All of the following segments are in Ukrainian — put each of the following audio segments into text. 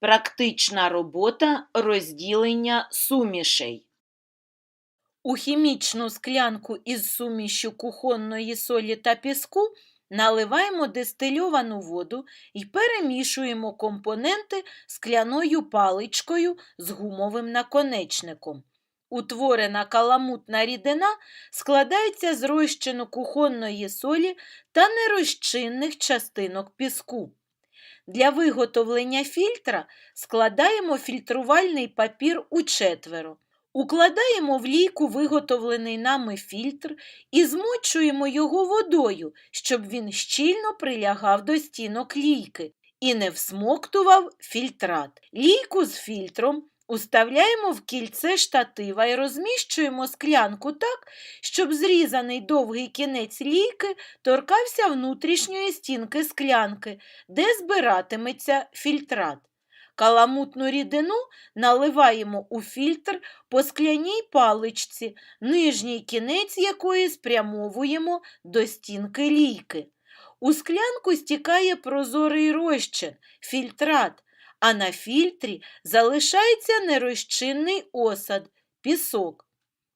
Практична робота розділення сумішей. У хімічну склянку із сумішю кухонної солі та піску наливаємо дистильовану воду і перемішуємо компоненти скляною паличкою з гумовим наконечником. Утворена каламутна рідина складається з розчину кухонної солі та нерозчинних частинок піску. Для виготовлення фільтра складаємо фільтрувальний папір у четверо. Укладаємо в лійку виготовлений нами фільтр і змочуємо його водою, щоб він щільно прилягав до стінок лійки і не всмоктував фільтрат. Лійку з фільтром уставляємо в кільце штатива і розміщуємо склянку так, щоб зрізаний довгий кінець лійки торкався внутрішньої стінки склянки, де збиратиметься фільтрат. Каламутну рідину наливаємо у фільтр по скляній паличці, нижній кінець якої спрямовуємо до стінки лійки. У склянку стікає прозорий розчин, фільтрат, а на фільтрі залишається нерозчинний осад, пісок.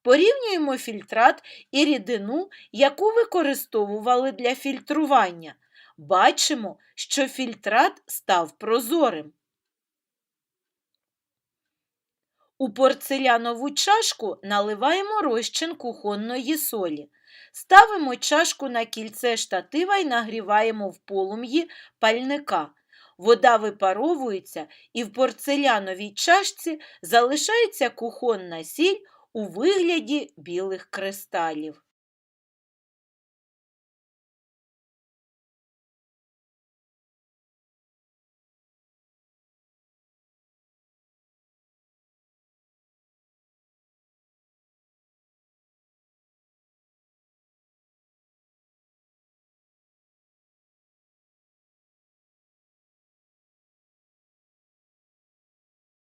Порівнюємо фільтрат і рідину, яку використовували для фільтрування. Бачимо, що фільтрат став прозорим. У порцелянову чашку наливаємо розчин кухонної солі. Ставимо чашку на кільце штатива і нагріваємо в полум'ї пальника. Вода випаровується і в порцеляновій чашці залишається кухонна сіль у вигляді білих кристалів.